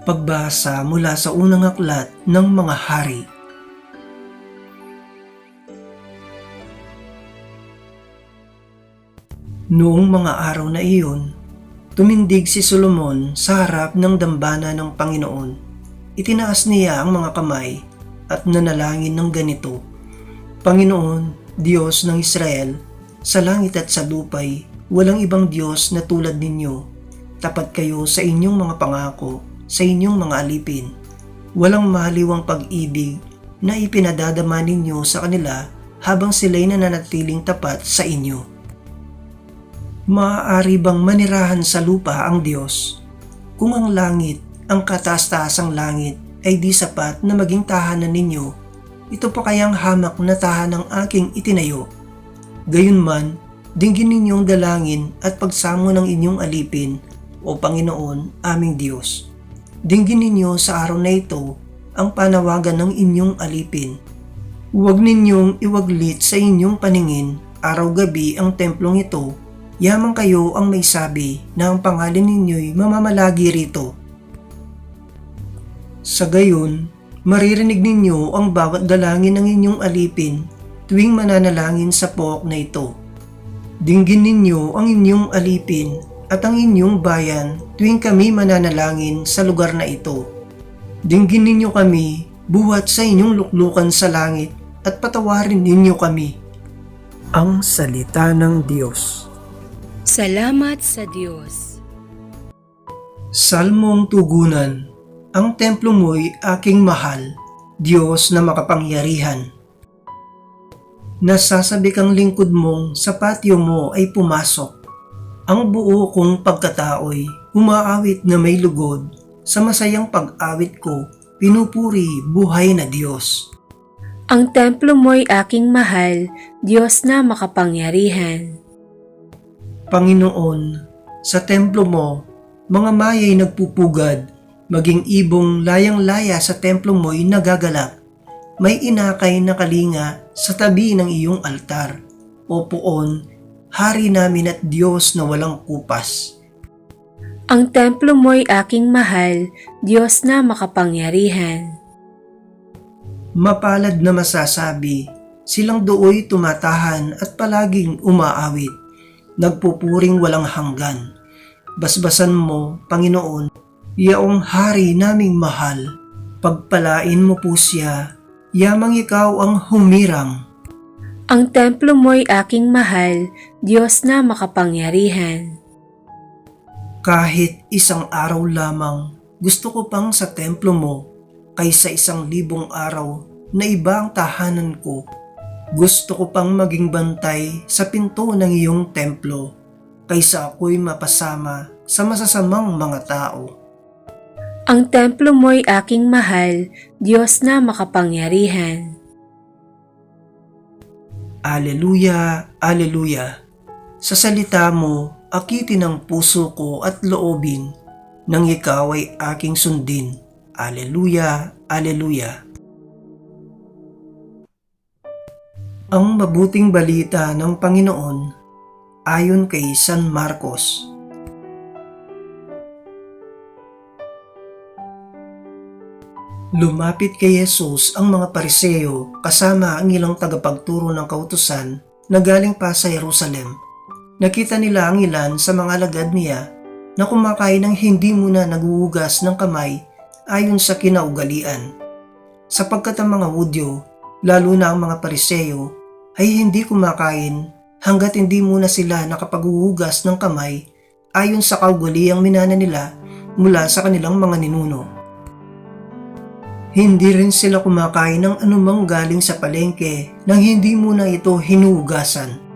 Pagbasa mula sa unang aklat ng mga hari. Noong mga araw na iyon, tumindig si Solomon sa harap ng dambana ng Panginoon. Itinaas niya ang mga kamay at nanalangin ng ganito, Panginoon, Diyos ng Israel, sa langit at sa lupay, walang ibang Diyos na tulad ninyo. Tapat kayo sa inyong mga pangako, sa inyong mga alipin. Walang mahaliwang pag-ibig na ipinadadama ninyo sa kanila habang sila'y nananatiling tapat sa inyo. Maaari bang manirahan sa lupa ang Diyos? Kung ang langit, ang kataas-taasang langit, ay di sapat na maging tahanan ninyo, ito pa kayang hamak na tahanang aking itinayo. Gayunman, dinggin ninyong dalangin at pagsamo ng inyong alipin, o Panginoon, aming Diyos. Dinggin ninyo sa araw na ito ang panawagan ng inyong alipin. Huwag ninyong iwaglit sa inyong paningin araw-gabi ang templong ito Yamang kayo ang may sabi na ang pangalan ninyo'y mamamalagi rito. Sa gayon, maririnig ninyo ang bawat dalangin ng inyong alipin tuwing mananalangin sa pook na ito. Dinggin ninyo ang inyong alipin at ang inyong bayan tuwing kami mananalangin sa lugar na ito. Dinggin ninyo kami buhat sa inyong luklukan sa langit at patawarin ninyo kami. Ang Salita ng Diyos Salamat sa Diyos. Salmong Tugunan Ang templo mo'y aking mahal, Diyos na makapangyarihan. Nasasabi kang lingkod mong sa patio mo ay pumasok. Ang buo kong pagkatao'y umaawit na may lugod. Sa masayang pag-awit ko, pinupuri buhay na Diyos. Ang templo mo'y aking mahal, Diyos na makapangyarihan. Panginoon, sa templo mo, mga mayay nagpupugad, maging ibong layang-laya sa templo mo'y nagagalak. May inakay na kalinga sa tabi ng iyong altar. O poon, hari namin at Diyos na walang kupas. Ang templo mo'y aking mahal, Diyos na makapangyarihan. Mapalad na masasabi, silang dooy tumatahan at palaging umaawit, nagpupuring walang hanggan. Basbasan mo, Panginoon, yaong hari naming mahal. Pagpalain mo po siya, yamang ikaw ang humirang. Ang templo mo'y aking mahal, Diyos na makapangyarihan. Kahit isang araw lamang, gusto ko pang sa templo mo kaysa isang libong araw na iba ang tahanan ko. Gusto ko pang maging bantay sa pinto ng iyong templo kaysa ako'y mapasama sa masasamang mga tao. Ang templo mo'y aking mahal, Diyos na makapangyarihan. Aleluya, Aleluya. Sa salita mo, akitin ang puso ko at loobin nang ikaw ay aking sundin. Aleluya, Aleluya. Ang mabuting balita ng Panginoon ayon kay San Marcos. Lumapit kay Jesus ang mga pariseo kasama ang ilang tagapagturo ng kautusan na galing pa sa Jerusalem. Nakita nila ang ilan sa mga alagad niya na kumakain ng hindi muna naguhugas ng kamay ayon sa kinaugalian. Sapagkat ang mga Hudyo, lalo na ang mga pariseo, ay hindi kumakain hanggat hindi muna sila nakapaghuhugas ng kamay ayon sa kaugaliang minana nila mula sa kanilang mga ninuno. Hindi rin sila kumakain ng anumang galing sa palengke nang hindi muna ito hinuhugasan.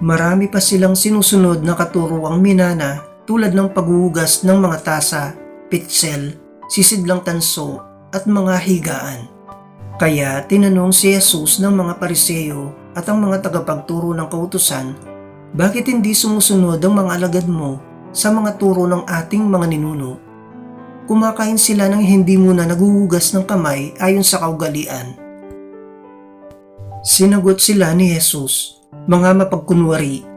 Marami pa silang sinusunod na katuruang minana tulad ng paghuhugas ng mga tasa, pitsel, sisidlang tanso at mga higaan. Kaya tinanong si Jesus ng mga pariseo at ang mga tagapagturo ng kautusan, bakit hindi sumusunod ang mga alagad mo sa mga turo ng ating mga ninuno? kumakain sila ng hindi muna naguhugas ng kamay ayon sa kaugalian. Sinagot sila ni Jesus, mga mapagkunwari,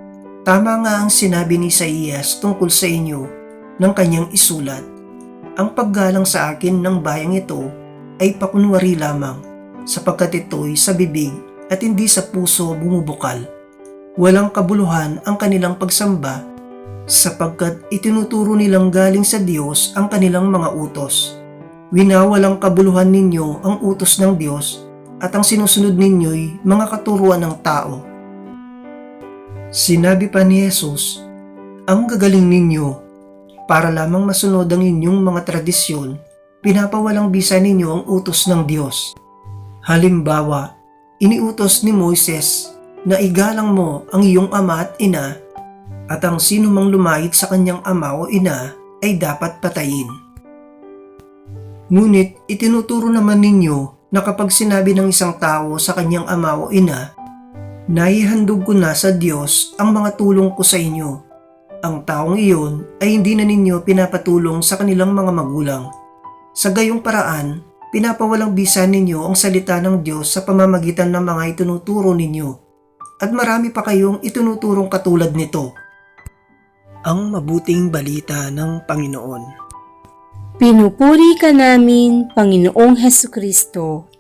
tama nga ang sinabi ni Isaías tungkol sa inyo ng kanyang isulat. ang paggalang sa akin ng bayang ito ay pakunwari lamang sapagkat ito'y sa bibig at hindi sa puso bumubukal. Walang kabuluhan ang kanilang pagsamba sapagkat itinuturo nilang galing sa Diyos ang kanilang mga utos. Winawalang kabuluhan ninyo ang utos ng Diyos at ang sinusunod ninyo'y mga katuruan ng tao. Sinabi pa ni Jesus, Ang gagaling ninyo, para lamang masunod ang inyong mga tradisyon, pinapawalang bisa ninyo ang utos ng Diyos. Halimbawa, iniutos ni Moises na igalang mo ang iyong ama at ina at ang sino mang lumait sa kanyang ama o ina ay dapat patayin. Ngunit itinuturo naman ninyo na kapag sinabi ng isang tao sa kanyang ama o ina, Naihandog ko na sa Diyos ang mga tulong ko sa inyo. Ang taong iyon ay hindi na ninyo pinapatulong sa kanilang mga magulang. Sa gayong paraan, pinapawalang bisa ninyo ang salita ng Diyos sa pamamagitan ng mga itinuturo ninyo. At marami pa kayong itinuturong katulad nito. Ang mabuting balita ng Panginoon. Pinupuri ka namin, Panginoong Heso Kristo.